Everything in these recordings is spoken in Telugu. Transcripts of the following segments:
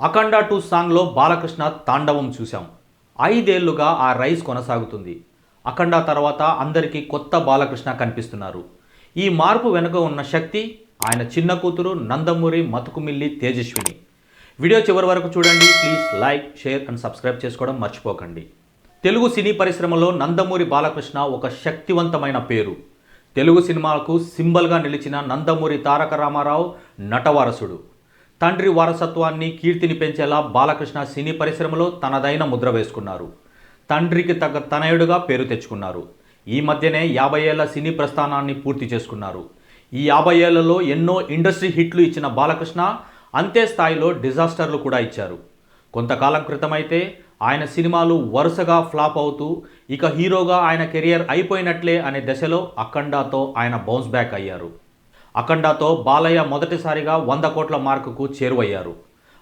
అఖండ టూ సాంగ్లో బాలకృష్ణ తాండవం చూశాం. ఐదేళ్ళుగా ఆ రైస్ కొనసాగుతుంది. అఖండ తర్వాత అందరికీ కొత్త బాలకృష్ణ కనిపిస్తున్నారు. ఈ మార్పు వెనుక ఉన్న శక్తి ఆయన చిన్న కూతురు నందమూరి మతుకుమిల్లి తేజస్విని. వీడియో చివరి వరకు చూడండి. Please like share and subscribe చేసుకోవడం మర్చిపోకండి. తెలుగు సినీ పరిశ్రమలో నందమూరి బాలకృష్ణ ఒక శక్తివంతమైన పేరు. తెలుగు సినిమాలకు సింబల్గా నిలిచిన నందమూరి తారక రామారావు నటవారసుడు. తండ్రి వారసత్వాన్ని కీర్తిని పెంచేలా బాలకృష్ణ సినీ పరిశ్రమలో తనదైన ముద్ర వేసుకున్నారు. తండ్రికి తగ్గ తనయుడుగా పేరు తెచ్చుకున్నారు. ఈ మధ్యనే యాభై ఏళ్ళ సినీ ప్రస్థానాన్ని పూర్తి చేసుకున్నారు. ఈ యాభై ఏళ్ళలో ఎన్నో ఇండస్ట్రీ హిట్లు ఇచ్చిన బాలకృష్ణ అంతే స్థాయిలో డిజాస్టర్లు కూడా ఇచ్చారు. కొంతకాలం క్రితమైతే ఆయన సినిమాలు వరుసగా ఫ్లాప్ అవుతూ ఇక హీరోగా ఆయన కెరియర్ అయిపోయినట్లే అనే దశలో అఖండాతో ఆయన బౌన్స్ బ్యాక్ అయ్యారు. అఖండాతో బాలయ్య మొదటిసారిగా వంద కోట్ల మార్కుకు చేరువయ్యారు.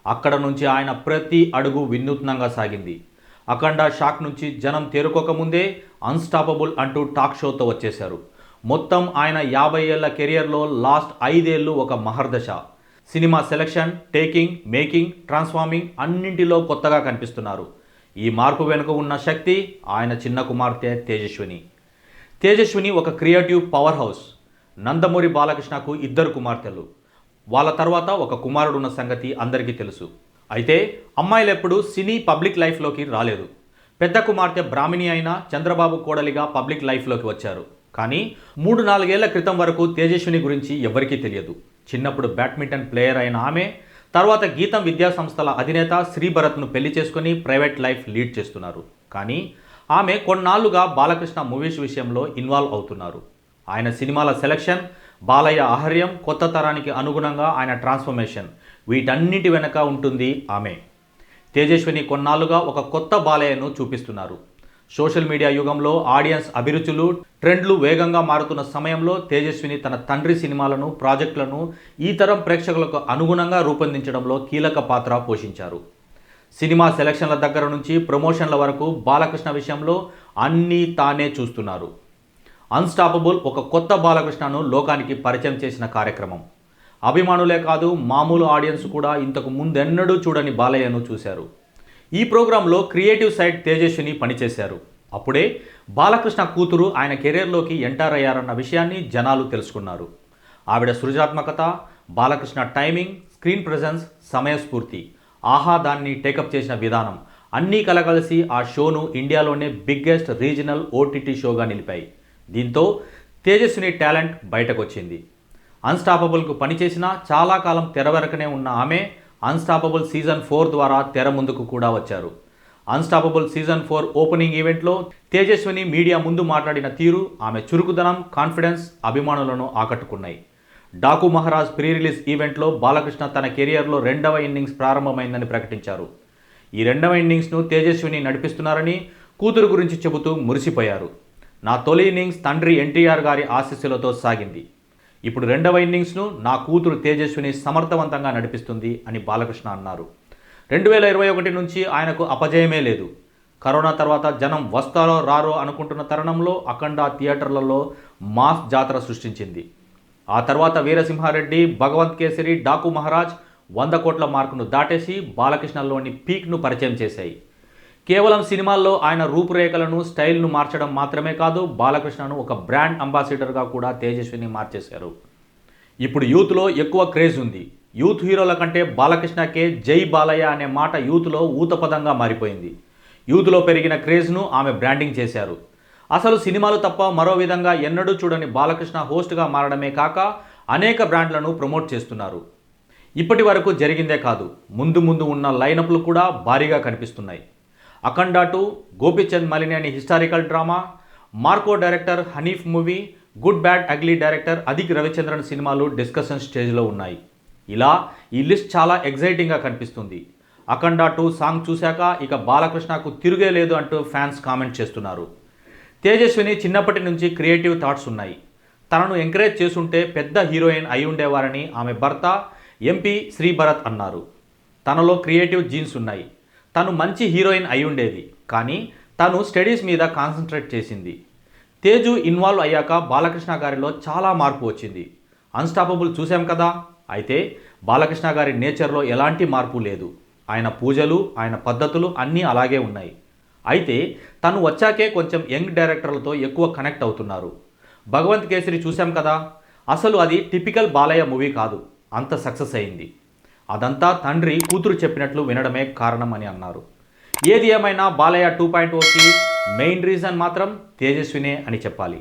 అక్కడ నుంచి ఆయన ప్రతి అడుగు వినూత్నంగా సాగింది. అఖండ షాక్ నుంచి జనం తేరుకోకముందే అన్స్టాపబుల్ అంటూ టాక్ షోతో వచ్చేశారు. మొత్తం ఆయన యాభై ఏళ్ళ కెరియర్లో లాస్ట్ ఐదేళ్ళు ఒక మహర్దశ. Cinema selection taking making transforming అన్నింటిలో కొత్తగా కనిపిస్తున్నారు. ఈ మార్పు వెనుక ఉన్న శక్తి ఆయన చిన్న కుమార్తె తేజస్విని. తేజస్విని ఒక క్రియేటివ్ పవర్ హౌస్. నందమూరి బాలకృష్ణకు ఇద్దరు కుమార్తెలు. వాళ్ళ తర్వాత ఒక కుమారుడు ఉన్న సంగతి అందరికీ తెలుసు. అయితే అమ్మాయిలు ఎప్పుడూ సినీ పబ్లిక్ లైఫ్లోకి రాలేదు. పెద్ద కుమార్తె బ్రాహ్మిణి అయిన చంద్రబాబు కోడలిగా పబ్లిక్ లైఫ్లోకి వచ్చారు. కానీ మూడు నాలుగేళ్ళ క్రితం వరకు తేజస్విని గురించి ఎవరికీ తెలియదు. చిన్నప్పుడు బ్యాడ్మింటన్ ప్లేయర్ అయిన ఆమె తర్వాత గీతం విద్యా సంస్థల అధినేత శ్రీభరత్ను పెళ్ళి చేసుకుని ప్రైవేట్ లైఫ్ లీడ్ చేస్తున్నారు. కానీ ఆమె కొన్నాళ్ళుగా బాలకృష్ణ మూవీస్ విషయంలో ఇన్వాల్వ్ అవుతున్నారు. ఆయన సినిమాల సెలక్షన్ బాలయ్య ఆహార్యం కొత్త తరానికి అనుగుణంగా ఆయన ట్రాన్స్ఫర్మేషన్. వీటన్నిటి వెనక ఉంటుంది ఆమె. తేజస్విని కొన్నాళ్ళుగా ఒక కొత్త బాలయ్యను చూపిస్తున్నారు. సోషల్ మీడియా యుగంలో ఆడియన్స్ అభిరుచులు ట్రెండ్లు వేగంగా మారుతున్న సమయంలో తేజస్విని తన తండ్రి సినిమాలను ప్రాజెక్టులను ఈ తరం ప్రేక్షకులకు అనుగుణంగా రూపొందించడంలో కీలక పాత్ర పోషించారు. సినిమా సెలక్షన్ల దగ్గర నుంచి ప్రమోషన్ల వరకు బాలకృష్ణ విషయంలో అన్నీ తానే చూస్తున్నారు. అన్స్టాపబుల్ ఒక కొత్త బాలకృష్ణను లోకానికి పరిచయం చేసిన కార్యక్రమం. అభిమానులే కాదు మామూలు ఆడియన్స్ కూడా ఇంతకు ముందెన్నడూ చూడని బాలయ్యను చూశారు. ఈ ప్రోగ్రాంలో క్రియేటివ్ సైడ్ తేజస్విని పనిచేశారు. అప్పుడే బాలకృష్ణ కూతురు ఆయన కెరీర్లోకి ఎంటర్ అయ్యారన్న విషయాన్ని జనాలు తెలుసుకున్నారు. ఆవిడ సృజనాత్మకత బాలకృష్ణ టైమింగ్ స్క్రీన్ ప్రజెన్స్ సమయస్ఫూర్తి ఆహా దాన్ని టేకప్ చేసిన విధానం అన్నీ కలగలిసి ఆ షోను ఇండియాలోనే బిగ్గెస్ట్ రీజనల్ ఓటీటీ షోగా నిలిపాయి. దీంతో తేజస్విని టాలెంట్ బయటకొచ్చింది. అన్స్టాపబుల్కు పనిచేసిన చాలా కాలం తెర వెనకనే ఉన్న ఆమె అన్స్టాపబుల్ సీజన్ ఫోర్ ద్వారా తెర ముందుకు కూడా వచ్చారు. అన్స్టాపబుల్ సీజన్ ఫోర్ ఓపెనింగ్ ఈవెంట్లో తేజస్విని మీడియా ముందు మాట్లాడిన తీరు ఆమె చురుకుదనం కాన్ఫిడెన్స్ అభిమానులను ఆకట్టుకున్నాయి. డాకు మహారాజ్ ప్రీ రిలీజ్ ఈవెంట్లో బాలకృష్ణ తన కెరియర్లో రెండవ ఇన్నింగ్స్ ప్రారంభమైందని ప్రకటించారు. ఈ రెండవ ఇన్నింగ్స్ను తేజస్విని నడిపిస్తున్నారని కూతురు గురించి చెబుతూ మురిసిపోయారు. నా తొలి ఇన్నింగ్స్ తండ్రి ఎన్టీఆర్ గారి ఆశీస్సులతో సాగింది. ఇప్పుడు రెండవ ఇన్నింగ్స్ను నా కూతురు తేజస్విని సమర్థవంతంగా నడిపిస్తుంది అని బాలకృష్ణ అన్నారు. రెండు వేల ఇరవై ఒకటి నుంచి ఆయనకు అపజయమే లేదు. కరోనా తర్వాత జనం వస్తారో రారో అనుకుంటున్న తరుణంలో అఖండ థియేటర్లలో మాస్ జాతర సృష్టించింది. ఆ తర్వాత వీరసింహారెడ్డి భగవంత్ కేసరి డాకు మహారాజ్ వంద కోట్ల మార్కును దాటేసి బాలకృష్ణలోని పీక్ను పరిచయం చేశాయి. కేవలం సినిమాల్లో ఆయన రూపురేఖలను స్టైల్ను మార్చడం మాత్రమే కాదు బాలకృష్ణను ఒక బ్రాండ్ అంబాసిడర్గా కూడా తేజస్విని మార్చేశారు. ఇప్పుడు యూత్లో ఎక్కువ క్రేజ్ ఉంది. యూత్ హీరోల కంటే బాలకృష్ణకే జై బాలయ్య అనే మాట యూత్లో ఊతపదంగా మారిపోయింది. యూత్లో పెరిగిన క్రేజ్ను ఆమె బ్రాండింగ్ చేశారు. అసలు సినిమాలు తప్ప మరో విధంగా ఎన్నడూ చూడని బాలకృష్ణ హోస్ట్గా మారడమే కాక అనేక బ్రాండ్లను ప్రమోట్ చేస్తున్నారు. ఇప్పటి వరకు జరిగిందే కాదు ముందు ముందు ఉన్న లైనప్లు కూడా భారీగా కనిపిస్తున్నాయి. Akhanda two Gopichand Malineni historical drama Marco director Haneef movie good bad ugly director Adhik Ravichandran సినిమాలు డిస్కషన్ స్టేజ్లో ఉన్నాయి. ఇలా ఈ లిస్ట్ చాలా ఎగ్జైటింగ్గా కనిపిస్తుంది. అఖండ టూ సాంగ్ చూశాక ఇక బాలకృష్ణకు తిరుగే లేదు అంటూ ఫ్యాన్స్ కామెంట్ చేస్తున్నారు. తేజస్విని చిన్నప్పటి నుంచి క్రియేటివ్ థాట్స్ ఉన్నాయి. తనను ఎంకరేజ్ చేసుంటే పెద్ద హీరోయిన్ అయి ఉండేవారని ఆమె భర్త ఎంపీ శ్రీభరత్ అన్నారు. తనలో క్రియేటివ్ జీన్స్ ఉన్నాయి. తను మంచి హీరోయిన్ అయి ఉండేది కానీ తను స్టడీస్ మీద కాన్సన్ట్రేట్ చేసింది. తేజు ఇన్వాల్వ్ అయ్యాక బాలకృష్ణ గారిలో చాలా మార్పు వచ్చింది. అన్స్టాపబుల్ చూసాం కదా? అయితే బాలకృష్ణ గారి నేచర్లో ఎలాంటి మార్పు లేదు. ఆయన పూజలు ఆయన పద్ధతులు అన్నీ అలాగే ఉన్నాయి. అయితే తను వచ్చాకే కొంచెం యంగ్ డైరెక్టర్లతో ఎక్కువ కనెక్ట్ అవుతున్నారు. భగవంత్ కేసరి చూశాం కదా? అసలు అది టిపికల్ బాలయ్య మూవీ కాదు. అంత సక్సెస్ అయింది. అదంతా తండ్రి కూతురు చెప్పినట్లు వినడమే కారణం అని అన్నారు. ఏది ఏమైనా బాలయ్య టూ పాయింట్ ఓకి మెయిన్ రీజన్ మాత్రం తేజస్వినే అని చెప్పాలి.